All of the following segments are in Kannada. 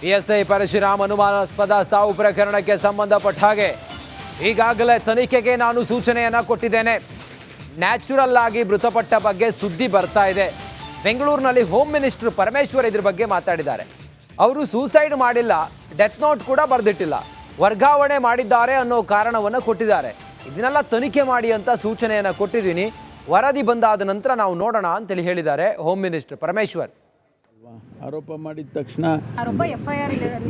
ಪಿಎಸ್ಐ ಪರಶುರಾಮ್ ಅನುಮಾನಾಸ್ಪದ ಸಾವು ಪ್ರಕರಣಕ್ಕೆ ಸಂಬಂಧಪಟ್ಟ ಹಾಗೆ ಈಗಾಗಲೇ ತನಿಖೆಗೆ ನಾನು ಸೂಚನೆಯನ್ನು ಕೊಟ್ಟಿದ್ದೇನೆ. ನ್ಯಾಚುರಲ್ ಆಗಿ ಮೃತಪಟ್ಟ ಬಗ್ಗೆ ಸುದ್ದಿ ಬರ್ತಾ ಇದೆ. ಬೆಂಗಳೂರಿನಲ್ಲಿ ಹೋಮ್ ಮಿನಿಸ್ಟರ್ ಪರಮೇಶ್ವರ್ ಇದ್ರ ಬಗ್ಗೆ ಮಾತಾಡಿದ್ದಾರೆ. ಅವರು ಸೂಸೈಡ್ ಮಾಡಿಲ್ಲ, ಡೆತ್ ನೋಟ್ ಕೂಡ ಬರೆದಿಟ್ಟಿಲ್ಲ. ವರ್ಗಾವಣೆ ಮಾಡಿದ್ದಾರೆ ಅನ್ನೋ ಕಾರಣವನ್ನು ಕೊಟ್ಟಿದ್ದಾರೆ. ಇದನ್ನೆಲ್ಲ ತನಿಖೆ ಮಾಡಿ ಅಂತ ಸೂಚನೆಯನ್ನು ಕೊಟ್ಟಿದ್ದೀನಿ. ವರದಿ ಬಂದಾದ ನಂತರ ನಾವು ನೋಡೋಣ ಅಂತೇಳಿ ಹೇಳಿದ್ದಾರೆ ಹೋಮ್ ಮಿನಿಸ್ಟರ್ ಪರಮೇಶ್ವರ್? ಆರೋಪ ಮಾಡಿದ ತಕ್ಷಣ ಆರೋಪ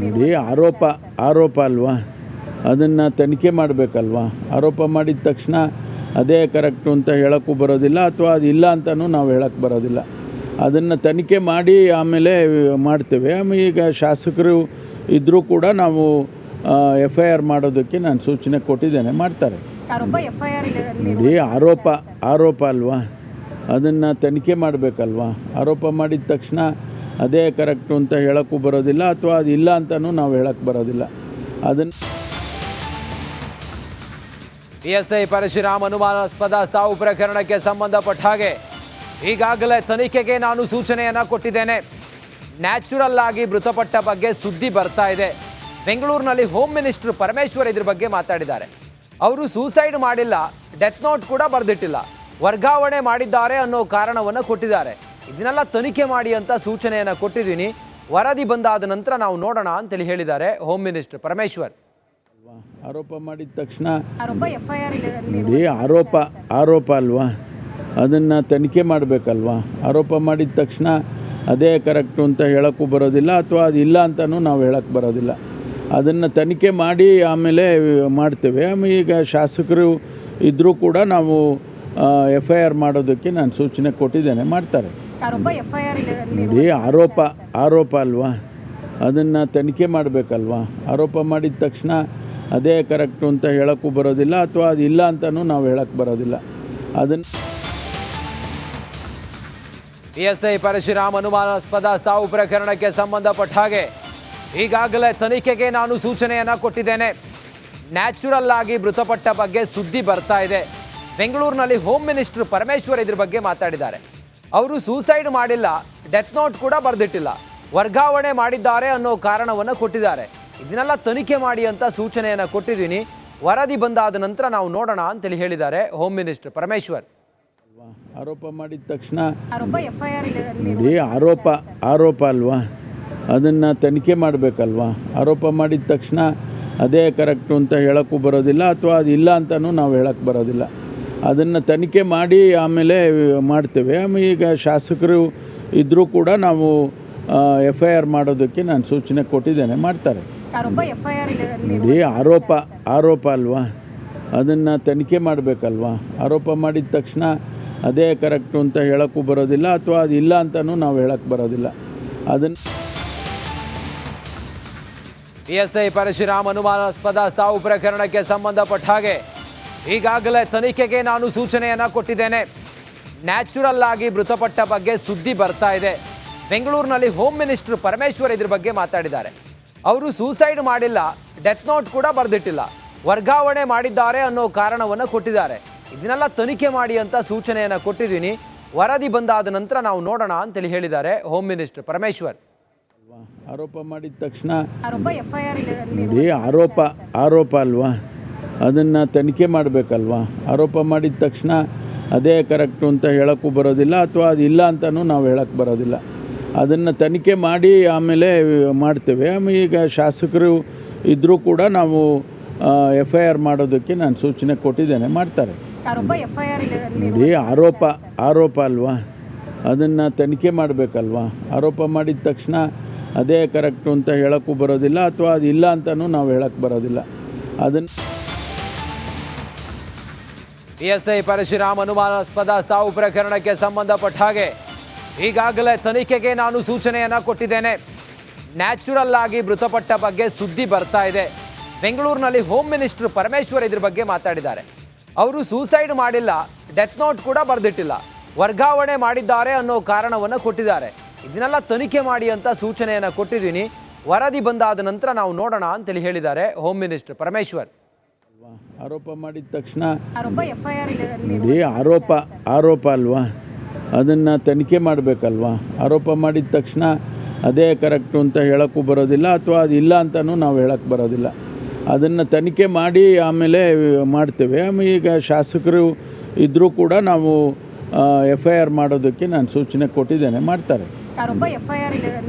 ನೋಡಿ ಆರೋಪ ಆರೋಪ ಅಲ್ವಾ? ಅದನ್ನು ತನಿಖೆ ಮಾಡಬೇಕಲ್ವಾ? ಆರೋಪ ಮಾಡಿದ ತಕ್ಷಣ ಅದೇ ಕರೆಕ್ಟು ಅಂತ ಹೇಳೋಕ್ಕೂ ಬರೋದಿಲ್ಲ ಅಥವಾ ಅದು ಇಲ್ಲ ಅಂತಲೂ ನಾವು ಹೇಳೋಕ್ಕೆ ಬರೋದಿಲ್ಲ. ಅದನ್ನು ತನಿಖೆ ಮಾಡಿ ಆಮೇಲೆ ಮಾಡ್ತೇವೆ. ಆಮೇಲೆ ಈಗ ಶಾಸಕರು ಇದ್ದರೂ ಕೂಡ ನಾವು ಎಫ್ ಐ ಆರ್ ಮಾಡೋದಕ್ಕೆ ನಾನು ಸೂಚನೆ ಕೊಟ್ಟಿದ್ದೇನೆ. ಮಾಡ್ತಾರೆ. ನೋಡಿ ಆರೋಪ ಆರೋಪ ಅಲ್ವಾ? ಅದನ್ನು ತನಿಖೆ ಮಾಡಬೇಕಲ್ವಾ? ಆರೋಪ ಮಾಡಿದ ತಕ್ಷಣ ಅದೇ ಕರೆಕ್ಟು ಅಂತ ಹೇಳೋಕ್ಕೂ ಬರೋದಿಲ್ಲ ಅಥವಾ ಅದು ಇಲ್ಲ ಅಂತಲೂ ನಾವು ಹೇಳಕ್ಕೆ ಬರೋದಿಲ್ಲ. ಅದನ್ನು ಪಿಎಸ್ಐ ಪರಶುರಾಮ್ ಅನುಮಾನಾಸ್ಪದ ಸಾವು ಪ್ರಕರಣಕ್ಕೆ ಸಂಬಂಧಪಟ್ಟ ಹಾಗೆ ಈಗಾಗಲೇ ತನಿಖೆಗೆ ನಾನು ಸೂಚನೆಯನ್ನು ಕೊಟ್ಟಿದ್ದೇನೆ. ನ್ಯಾಚುರಲ್ ಆಗಿ ಮೃತಪಟ್ಟ ಬಗ್ಗೆ ಸುದ್ದಿ ಬರ್ತಾ ಇದೆ. ಬೆಂಗಳೂರಿನಲ್ಲಿ ಹೋಮ್ ಮಿನಿಸ್ಟರ್ ಪರಮೇಶ್ವರ್ ಇದ್ರ ಬಗ್ಗೆ ಮಾತಾಡಿದ್ದಾರೆ. ಅವರು ಸೂಸೈಡ್ ಮಾಡಿಲ್ಲ, ಡೆತ್ ನೋಟ್ ಕೂಡ ಬರೆದಿಟ್ಟಿಲ್ಲ. ವರ್ಗಾವಣೆ ಮಾಡಿದ್ದಾರೆ ಅನ್ನೋ ಕಾರಣವನ್ನು ಕೊಟ್ಟಿದ್ದಾರೆ. ಇದನ್ನೆಲ್ಲ ತನಿಖೆ ಮಾಡಿ ಅಂತ ಸೂಚನೆಯನ್ನ ಕೊಟ್ಟಿದ್ದೀನಿ. ವರದಿ ಬಂದಾದ ನಂತರ ನಾವು ನೋಡೋಣ ಅಂತೇಳಿ ಹೇಳಿದ್ದಾರೆ ಹೋಮ್ ಮಿನಿಸ್ಟರ್ ಪರಮೇಶ್ವರ್. ಅಲ್ವಾ? ಆರೋಪ ಮಾಡಿದ ತಕ್ಷಣ ನೋಡಿ ಆರೋಪ ಆರೋಪ ಅಲ್ವಾ? ಅದನ್ನು ತನಿಖೆ ಮಾಡಬೇಕಲ್ವಾ? ಆರೋಪ ಮಾಡಿದ ತಕ್ಷಣ ಅದೇ ಕರೆಕ್ಟು ಅಂತ ಹೇಳೋಕ್ಕೂ ಬರೋದಿಲ್ಲ ಅಥವಾ ಅದು ಇಲ್ಲ ಅಂತಲೂ ನಾವು ಹೇಳಕ್ಕೆ ಬರೋದಿಲ್ಲ. ಅದನ್ನು ತನಿಖೆ ಮಾಡಿ ಆಮೇಲೆ ಮಾಡ್ತೇವೆ. ಈಗ ಶಾಸಕರು ಇದ್ದರೂ ಕೂಡ ನಾವು ಎಫ್ ಐ ಆರ್ ಮಾಡೋದಕ್ಕೆ ನಾನು ಸೂಚನೆ ಕೊಟ್ಟಿದ್ದೇನೆ. ಮಾಡ್ತಾರೆ. ನೋಡಿ ಆರೋಪ ಆರೋಪ ಅಲ್ವಾ? ಅದನ್ನು ತನಿಖೆ ಮಾಡಬೇಕಲ್ವಾ? ಆರೋಪ ಮಾಡಿದ ತಕ್ಷಣ ಅದೇ ಕರೆಕ್ಟು ಅಂತ ಹೇಳೋಕ್ಕೂ ಬರೋದಿಲ್ಲ ಅಥವಾ ಅದು ಇಲ್ಲ ಅಂತಲೂ ನಾವು ಹೇಳಕ್ಕೆ ಬರೋದಿಲ್ಲ. ಅದನ್ನು ಎಸ್ ಐ ಪರಶುರಾಮ್ ಅನುಮಾನಾಸ್ಪದ ಸಾವು ಪ್ರಕರಣಕ್ಕೆ ಸಂಬಂಧಪಟ್ಟ ಹಾಗೆ ಈಗಾಗಲೇ ತನಿಖೆಗೆ ನಾನು ಸೂಚನೆಯನ್ನು ಕೊಟ್ಟಿದ್ದೇನೆ. ನ್ಯಾಚುರಲ್ ಆಗಿ ಮೃತಪಟ್ಟ ಬಗ್ಗೆ ಸುದ್ದಿ ಬರ್ತಾ ಇದೆ. ಬೆಂಗಳೂರಿನಲ್ಲಿ ಹೋಮ್ ಮಿನಿಸ್ಟರ್ ಪರಮೇಶ್ವರ್ ಇದ್ರ ಬಗ್ಗೆ ಮಾತಾಡಿದ್ದಾರೆ. ಅವರು ಸೂಸೈಡ್ ಮಾಡಿಲ್ಲ ಡೆತ್ ನೋಟ್ ಕೂಡ ಬರೆದಿಟ್ಟಿಲ್ಲ. ವರ್ಗಾವಣೆ ಮಾಡಿದ್ದಾರೆ ಅನ್ನೋ ಕಾರಣವನ್ನು ಕೊಟ್ಟಿದ್ದಾರೆ. ಇದನ್ನೆಲ್ಲ ತನಿಖೆ ಮಾಡಿ ಅಂತ ಸೂಚನೆಯನ್ನ ಕೊಟ್ಟಿದ್ದೀನಿ. ವರದಿ ಬಂದಾದ ನಂತರ ನಾವು ನೋಡೋಣ ಅಂತೇಳಿ ಹೇಳಿದ್ದಾರೆ ಹೋಮ್ ಮಿನಿಸ್ಟರ್ ಪರಮೇಶ್ವರ್. ಅಲ್ವಾ? ಆರೋಪ ಮಾಡಿದ ತಕ್ಷಣ ನೋಡಿ ಆರೋಪ ಆರೋಪ ಅಲ್ವಾ? ಅದನ್ನು ತನಿಖೆ ಮಾಡಬೇಕಲ್ವಾ? ಆರೋಪ ಮಾಡಿದ ತಕ್ಷಣ ಅದೇ ಕರೆಕ್ಟು ಅಂತ ಹೇಳೋಕ್ಕೂ ಬರೋದಿಲ್ಲ ಅಥವಾ ಅದು ಇಲ್ಲ ಅಂತಲೂ ನಾವು ಹೇಳೋಕ್ಕೆ ಬರೋದಿಲ್ಲ. ಅದನ್ನು ತನಿಖೆ ಮಾಡಿ ಆಮೇಲೆ ಮಾಡ್ತೇವೆ. ಆಮೇಲೆ ಈಗ ಶಾಸಕರು ಇದ್ದರೂ ಕೂಡ ನಾವು ಎಫ್ ಐ ಆರ್ ಮಾಡೋದಕ್ಕೆ ನಾನು ಸೂಚನೆ ಕೊಟ್ಟಿದ್ದೇನೆ. ಮಾಡ್ತಾರೆ. ಐ ನೋಡಿ ಆರೋಪ ಆರೋಪ ಅಲ್ವಾ? ಅದನ್ನು ತನಿಖೆ ಮಾಡಬೇಕಲ್ವಾ? ಆರೋಪ ಮಾಡಿದ ತಕ್ಷಣ ಅದೇ ಕರೆಕ್ಟು ಅಂತ ಹೇಳೋಕ್ಕೂ ಬರೋದಿಲ್ಲ ಅಥವಾ ಅದು ಇಲ್ಲ ಅಂತಲೂ ನಾವು ಹೇಳೋಕ್ಕೆ ಬರೋದಿಲ್ಲ. ಅದನ್ನು ಪಿಎಸ್ಐ ಪರಶುರಾಮ್ ಅನುಮಾನಾಸ್ಪದ ಸಾವು ಪ್ರಕರಣಕ್ಕೆ ಸಂಬಂಧಪಟ್ಟ ಹಾಗೆ ಈಗಾಗಲೇ ತನಿಖೆಗೆ ನಾನು ಸೂಚನೆಯನ್ನು ಕೊಟ್ಟಿದ್ದೇನೆ. ನ್ಯಾಚುರಲ್ ಆಗಿ ಮೃತಪಟ್ಟ ಬಗ್ಗೆ ಸುದ್ದಿ ಬರ್ತಾ ಇದೆ. ಬೆಂಗಳೂರಿನಲ್ಲಿ ಹೋಮ್ ಮಿನಿಸ್ಟರ್ ಪರಮೇಶ್ವರ್ ಇದ್ರ ಬಗ್ಗೆ ಮಾತಾಡಿದ್ದಾರೆ. ಅವರು ಸೂಸೈಡ್ ಮಾಡಿಲ್ಲ ಡೆತ್ ನೋಟ್ ಕೂಡ ಬರೆದಿಟ್ಟಿಲ್ಲ. ವರ್ಗಾವಣೆ ಮಾಡಿದ್ದಾರೆ ಅನ್ನೋ ಕಾರಣವನ್ನು ಕೊಟ್ಟಿದ್ದಾರೆ. ಇದನ್ನೆಲ್ಲ ತನಿಖೆ ಮಾಡಿ ಅಂತ ಸೂಚನೆಯನ್ನ ಕೊಟ್ಟಿದ್ದೀನಿ. ವರದಿ ಬಂದಾದ ನಂತರ ನಾವು ನೋಡೋಣ ಅಂತೇಳಿ ಹೇಳಿದ್ದಾರೆ ಹೋಮ್ ಮಿನಿಸ್ಟರ್ ಪರಮೇಶ್ವರ್. ಆರೋಪ ಮಾಡಿದ ತಕ್ಷಣ ಆರೋಪ ಆರೋಪ ಅಲ್ವಾ? ಅದನ್ನು ತನಿಖೆ ಮಾಡಬೇಕಲ್ವಾ? ಆರೋಪ ಮಾಡಿದ ತಕ್ಷಣ ಅದೇ ಕರೆಕ್ಟು ಅಂತ ಹೇಳೋಕ್ಕೂ ಬರೋದಿಲ್ಲ ಅಥವಾ ಅದು ಇಲ್ಲ ಅಂತಲೂ ನಾವು ಹೇಳಕ್ಕೆ ಬರೋದಿಲ್ಲ. ಅದನ್ನು ತನಿಖೆ ಮಾಡಿ ಆಮೇಲೆ ಮಾಡ್ತೇವೆ. ಆಮೇಲೆ ಈಗ ಶಾಸಕರು ಇದ್ದರೂ ಕೂಡ ನಾವು ಎಫ್ ಐ ಆರ್ ಮಾಡೋದಕ್ಕೆ ನಾನು ಸೂಚನೆ ಕೊಟ್ಟಿದ್ದೇನೆ. ಮಾಡ್ತಾರೆ. ನೋಡಿ ಆರೋಪ ಆರೋಪ ಅಲ್ವಾ? ಅದನ್ನು ತನಿಖೆ ಮಾಡಬೇಕಲ್ವಾ? ಆರೋಪ ಮಾಡಿದ ತಕ್ಷಣ ಅದೇ ಕರೆಕ್ಟು ಅಂತ ಹೇಳೋಕ್ಕೂ ಬರೋದಿಲ್ಲ ಅಥವಾ ಅದು ಇಲ್ಲ ಅಂತಲೂ ನಾವು ಹೇಳಕ್ಕೆ ಬರೋದಿಲ್ಲ. ಅದನ್ನು ಪಿಎಸ್ಐ ಪರಶುರಾಮ್ ಅನುಮಾನಾಸ್ಪದ ಸಾವು ಪ್ರಕರಣಕ್ಕೆ ಸಂಬಂಧಪಟ್ಟ ಹಾಗೆ ಈಗಾಗಲೇ ತನಿಖೆಗೆ ನಾನು ಸೂಚನೆಯನ್ನು ಕೊಟ್ಟಿದ್ದೇನೆ. ನ್ಯಾಚುರಲ್ ಆಗಿ ಮೃತಪಟ್ಟ ಬಗ್ಗೆ ಸುದ್ದಿ ಬರ್ತಾ ಇದೆ. ಬೆಂಗಳೂರಿನಲ್ಲಿ ಹೋಮ್ ಮಿನಿಸ್ಟರ್ ಪರಮೇಶ್ವರ್ ಇದ್ರ ಬಗ್ಗೆ ಮಾತಾಡಿದ್ದಾರೆ. ಅವರು ಸೂಸೈಡ್ ಮಾಡಿಲ್ಲ, ಡೆತ್ ನೋಟ್ ಕೂಡ ಬರೆದಿಟ್ಟಿಲ್ಲ. ವರ್ಗಾವಣೆ ಮಾಡಿದ್ದಾರೆ ಅನ್ನೋ ಕಾರಣವನ್ನು ಕೊಟ್ಟಿದ್ದಾರೆ. ಇದನ್ನೆಲ್ಲ ತನಿಖೆ ಮಾಡಿ ಅಂತ ಸೂಚನೆಯನ್ನು ಕೊಟ್ಟಿದ್ದೀನಿ. ವರದಿ ಬಂದಾದ ನಂತರ ನಾವು ನೋಡೋಣ ಅಂತೇಳಿ ಹೇಳಿದ್ದಾರೆ ಹೋಮ್ ಮಿನಿಸ್ಟರ್ ಪರಮೇಶ್ವರ್? ಆರೋಪ ಮಾಡಿದ ತಕ್ಷಣ ನೋಡಿ ಆರೋಪ ಆರೋಪ ಅಲ್ವಾ? ಅದನ್ನು ತನಿಖೆ ಮಾಡಬೇಕಲ್ವಾ? ಆರೋಪ ಮಾಡಿದ ತಕ್ಷಣ ಅದೇ ಕರೆಕ್ಟು ಅಂತ ಹೇಳೋಕ್ಕೂ ಬರೋದಿಲ್ಲ ಅಥವಾ ಅದು ಇಲ್ಲ ಅಂತಲೂ ನಾವು ಹೇಳೋಕ್ಕೆ ಬರೋದಿಲ್ಲ. ಅದನ್ನು ತನಿಖೆ ಮಾಡಿ ಆಮೇಲೆ ಮಾಡ್ತೇವೆ. ಆಮೇಲೆ ಈಗ ಶಾಸಕರು ಇದ್ದರೂ ಕೂಡ ನಾವು ಎಫ್ ಐ ಆರ್ ಮಾಡೋದಕ್ಕೆ ನಾನು ಸೂಚನೆ ಕೊಟ್ಟಿದ್ದೇನೆ. ಮಾಡ್ತಾರೆ.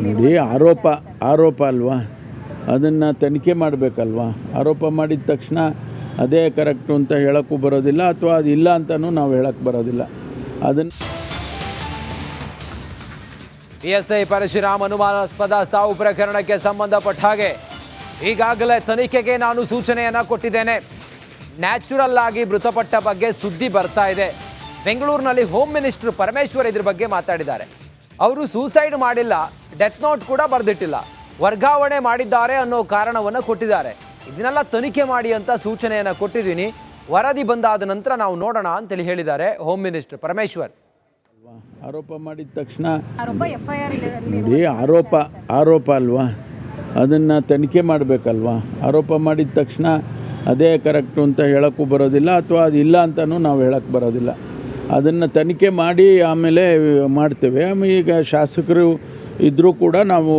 ನೋಡಿ ಆರೋಪ ಆರೋಪ ಅಲ್ವಾ? ಅದನ್ನು ತನಿಖೆ ಮಾಡಬೇಕಲ್ವಾ? ಆರೋಪ ಮಾಡಿದ ತಕ್ಷಣ ಅದೇ ಕರೆಕ್ಟು ಅಂತ ಹೇಳೋಕ್ಕೂ ಬರೋದಿಲ್ಲ ಅಥವಾ ಅದು ಇಲ್ಲ ಅಂತಲೂ ನಾವು ಹೇಳಕ್ಕೆ ಬರೋದಿಲ್ಲ. ಅದನ್ನು ಇಎಸ್ಐ ಪರಶುರಾಮ್ ಅನುಮಾನಾಸ್ಪದ ಸಾವು ಪ್ರಕರಣಕ್ಕೆ ಸಂಬಂಧಪಟ್ಟ ಹಾಗೆ ಈಗಾಗಲೇ ತನಿಖೆಗೆ ನಾನು ಸೂಚನೆಯನ್ನು ಕೊಟ್ಟಿದ್ದೇನೆ. ನ್ಯಾಚುರಲ್ ಆಗಿ ಮೃತಪಟ್ಟ ಬಗ್ಗೆ ಸುದ್ದಿ ಬರ್ತಾ ಇದೆ. ಬೆಂಗಳೂರಿನಲ್ಲಿ ಹೋಮ್ ಮಿನಿಸ್ಟರ್ ಪರಮೇಶ್ವರ್ ಇದ್ರ ಬಗ್ಗೆ ಮಾತಾಡಿದ್ದಾರೆ. ಅವರು ಸೂಸೈಡ್ ಮಾಡಿಲ್ಲ, ಡೆತ್ ನೋಟ್ ಕೂಡ ಬರೆದಿಟ್ಟಿಲ್ಲ. ವರ್ಗಾವಣೆ ಮಾಡಿದ್ದಾರೆ ಅನ್ನೋ ಕಾರಣವನ್ನು ಕೊಟ್ಟಿದ್ದಾರೆ. ಇದನ್ನೆಲ್ಲ ತನಿಖೆ ಮಾಡಿ ಅಂತ ಸೂಚನೆಯನ್ನು ಕೊಟ್ಟಿದ್ದೀನಿ. ವರದಿ ಬಂದಾದ ನಂತರ ನಾವು ನೋಡೋಣ ಅಂತೇಳಿ ಹೇಳಿದ್ದಾರೆ ಹೋಮ್ ಮಿನಿಸ್ಟರ್ ಪರಮೇಶ್ವರ್. ಆರೋಪ ಮಾಡಿದ ತಕ್ಷಣ ಆರೋಪ ಆರೋಪ ಅಲ್ವಾ? ಅದನ್ನು ತನಿಖೆ ಮಾಡಬೇಕಲ್ವಾ? ಆರೋಪ ಮಾಡಿದ ತಕ್ಷಣ ಅದೇ ಕರೆಕ್ಟು ಅಂತ ಹೇಳೋಕ್ಕೂ ಬರೋದಿಲ್ಲ ಅಥವಾ ಅದು ಇಲ್ಲ ಅಂತಲೂ ನಾವು ಹೇಳೋಕ್ಕೆ ಬರೋದಿಲ್ಲ. ಅದನ್ನು ತನಿಖೆ ಮಾಡಿ ಆಮೇಲೆ ಮಾಡ್ತೇವೆ. ಆಮೇಲೆ ಈಗ ಶಾಸಕರು ಇದ್ದರೂ ಕೂಡ ನಾವು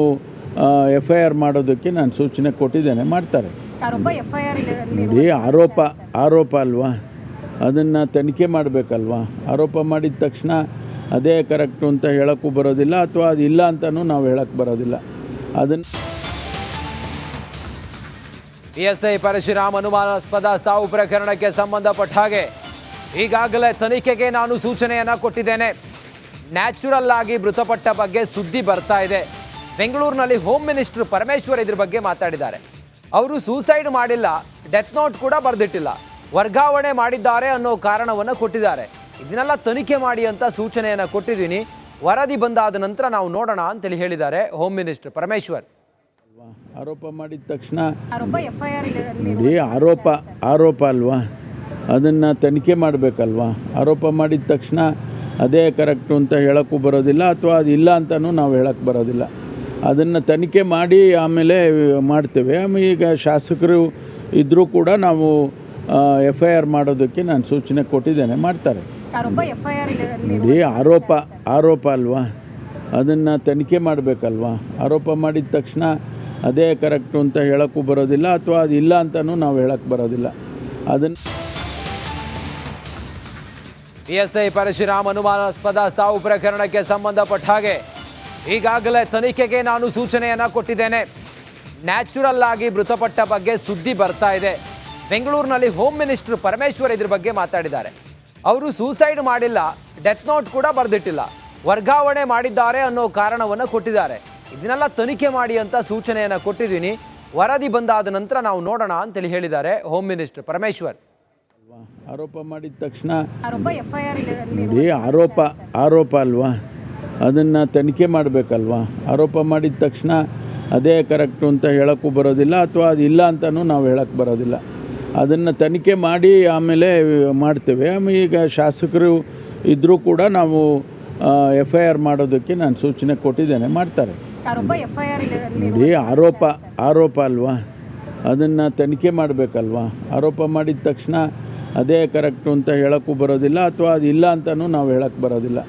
ಎಫ್ ಐ ಆರ್ ಮಾಡೋದಕ್ಕೆ ನಾನು ಸೂಚನೆ ಕೊಟ್ಟಿದ್ದೇನೆ. ಮಾಡ್ತಾರೆ. ಐ ನೋಡಿ ಆರೋಪ ಆರೋಪ ಅಲ್ವಾ? ಅದನ್ನು ತನಿಖೆ ಮಾಡಬೇಕಲ್ವಾ? ಆರೋಪ ಮಾಡಿದ ತಕ್ಷಣ ಅದೇ ಕರೆಕ್ಟು ಅಂತ ಹೇಳೋಕ್ಕೂ ಬರೋದಿಲ್ಲ ಅಥವಾ ಅದು ಇಲ್ಲ ಅಂತಲೂ ನಾವು ಹೇಳಕ್ಕೆ ಬರೋದಿಲ್ಲ. ಅದನ್ನು ಪಿಎಸ್ಐ ಪರಶುರಾಮ್ ಅನುಮಾನಾಸ್ಪದ ಸಾವು ಪ್ರಕರಣಕ್ಕೆ ಸಂಬಂಧಪಟ್ಟ ಹಾಗೆ ಈಗಾಗಲೇ ತನಿಖೆಗೆ ನಾನು ಸೂಚನೆಯನ್ನು ಕೊಟ್ಟಿದ್ದೇನೆ. ನ್ಯಾಚುರಲ್ ಆಗಿ ಮೃತಪಟ್ಟ ಬಗ್ಗೆ ಸುದ್ದಿ ಬರ್ತಾ ಇದೆ. ಬೆಂಗಳೂರಿನಲ್ಲಿ ಹೋಮ್ ಮಿನಿಸ್ಟರ್ ಪರಮೇಶ್ವರ್ ಇದ್ರ ಬಗ್ಗೆ ಮಾತಾಡಿದ್ದಾರೆ. ಅವರು ಸೂಸೈಡ್ ಮಾಡಿಲ್ಲ ಡೆತ್ ನೋಟ್ ಕೂಡ ಬರೆದಿಟ್ಟಿಲ್ಲ. ವರ್ಗಾವಣೆ ಮಾಡಿದ್ದಾರೆ ಅನ್ನೋ ಕಾರಣವನ್ನು ಕೊಟ್ಟಿದ್ದಾರೆ. ಇದನ್ನೆಲ್ಲ ತನಿಖೆ ಮಾಡಿ ಅಂತ ಸೂಚನೆಯನ್ನ ಕೊಟ್ಟಿದ್ದೀನಿ. ವರದಿ ಬಂದಾದ ನಂತರ ನಾವು ನೋಡೋಣ ಅಂತೇಳಿ ಹೇಳಿದ್ದಾರೆ ಹೋಮ್ ಮಿನಿಸ್ಟರ್ ಪರಮೇಶ್ವರ್. ಆರೋಪ ಮಾಡಿದ ತಕ್ಷಣ ನೋಡಿ ಆರೋಪ ಆರೋಪ ಅಲ್ವಾ? ಅದನ್ನು ತನಿಖೆ ಮಾಡಬೇಕಲ್ವಾ? ಆರೋಪ ಮಾಡಿದ ತಕ್ಷಣ ಅದೇ ಕರೆಕ್ಟು ಅಂತ ಹೇಳೋಕ್ಕೂ ಬರೋದಿಲ್ಲ ಅಥವಾ ಅದು ಇಲ್ಲ ಅಂತಲೂ ನಾವು ಹೇಳೋಕ್ಕೆ ಬರೋದಿಲ್ಲ. ಅದನ್ನು ತನಿಖೆ ಮಾಡಿ ಆಮೇಲೆ ಮಾಡ್ತೇವೆ. ಆಮೇಲೆ ಈಗ ಶಾಸಕರು ಇದ್ದರೂ ಕೂಡ ನಾವು ಎಫ್ ಐ ಆರ್ ಮಾಡೋದಕ್ಕೆ ನಾನು ಸೂಚನೆ ಕೊಟ್ಟಿದ್ದೇನೆ. ಮಾಡ್ತಾರೆ. ಐ ನೋಡಿ ಆರೋಪ ಆರೋಪ ಅಲ್ವಾ? ಅದನ್ನು ತನಿಖೆ ಮಾಡಬೇಕಲ್ವಾ? ಆರೋಪ ಮಾಡಿದ ತಕ್ಷಣ ಅದೇ ಕರೆಕ್ಟು ಅಂತ ಹೇಳೋಕ್ಕೂ ಬರೋದಿಲ್ಲ ಅಥವಾ ಅದು ಇಲ್ಲ ಅಂತಲೂ ನಾವು ಹೇಳಕ್ಕೆ ಬರೋದಿಲ್ಲ. ಅದನ್ನು ಪಿಎಸ್ಐ ಪರಶುರಾಮ್ ಅನುಮಾನಾಸ್ಪದ ಸಾವು ಪ್ರಕರಣಕ್ಕೆ ಸಂಬಂಧಪಟ್ಟ ಹಾಗೆ ಈಗಾಗಲೇ ತನಿಖೆಗೆ ನಾನು ಸೂಚನೆಯನ್ನ ಕೊಟ್ಟಿದ್ದೇನೆ. ನ್ಯಾಚುರಲ್ ಆಗಿ ಮೃತಪಟ್ಟ ಬಗ್ಗೆ ಸುದ್ದಿ ಬರ್ತಾ ಇದೆ. ಬೆಂಗಳೂರಿನಲ್ಲಿ ಹೋಮ್ ಮಿನಿಸ್ಟರ್ ಪರಮೇಶ್ವರ್ ಇದ್ರ ಬಗ್ಗೆ ಮಾತಾಡಿದ್ದಾರೆ. ಅವರು ಸೂಸೈಡ್ ಮಾಡಿಲ್ಲ ಡೆತ್ ನೋಟ್ ಕೂಡ ಬರೆದಿಟ್ಟಿಲ್ಲ. ವರ್ಗಾವಣೆ ಮಾಡಿದ್ದಾರೆ ಅನ್ನೋ ಕಾರಣವನ್ನು ಕೊಟ್ಟಿದ್ದಾರೆ. ಇದನ್ನೆಲ್ಲ ತನಿಖೆ ಮಾಡಿ ಅಂತ ಸೂಚನೆಯನ್ನ ಕೊಟ್ಟಿದ್ದೀನಿ. ವರದಿ ಬಂದಾದ ನಂತರ ನಾವು ನೋಡೋಣ ಅಂತೇಳಿ ಹೇಳಿದ್ದಾರೆ ಹೋಮ್ ಮಿನಿಸ್ಟರ್ ಪರಮೇಶ್ವರ್. ಆರೋಪ ಮಾಡಿದ ತಕ್ಷಣ ಆರೋಪ ಆರೋಪ ಅಲ್ವಾ? ಅದನ್ನು ತನಿಖೆ ಮಾಡಬೇಕಲ್ವಾ? ಆರೋಪ ಮಾಡಿದ ತಕ್ಷಣ ಅದೇ ಕರೆಕ್ಟು ಅಂತ ಹೇಳೋಕ್ಕೂ ಬರೋದಿಲ್ಲ ಅಥವಾ ಅದು ಇಲ್ಲ ಅಂತಲೂ ನಾವು ಹೇಳಕ್ಕೆ ಬರೋದಿಲ್ಲ. ಅದನ್ನು ತನಿಖೆ ಮಾಡಿ ಆಮೇಲೆ ಮಾಡ್ತೇವೆ. ಆಮೇಲೆ ಈಗ ಶಾಸಕರು ಇದ್ದರೂ ಕೂಡ ನಾವು ಎಫ್ ಐ ಆರ್ ಮಾಡೋದಕ್ಕೆ ನಾನು ಸೂಚನೆ ಕೊಟ್ಟಿದ್ದೇನೆ. ಮಾಡ್ತಾರೆ. ನೋಡಿ ಆರೋಪ ಆರೋಪ ಅಲ್ವಾ? ಅದನ್ನು ತನಿಖೆ ಮಾಡಬೇಕಲ್ವಾ? ಆರೋಪ ಮಾಡಿದ ತಕ್ಷಣ ಅದೇ ಕರೆಕ್ಟು ಅಂತ ಹೇಳೋಕ್ಕೂ ಬರೋದಿಲ್ಲ ಅಥವಾ ಅದು ಇಲ್ಲ ಅಂತಲೂ ನಾವು ಹೇಳಕ್ಕೆ ಬರೋದಿಲ್ಲ.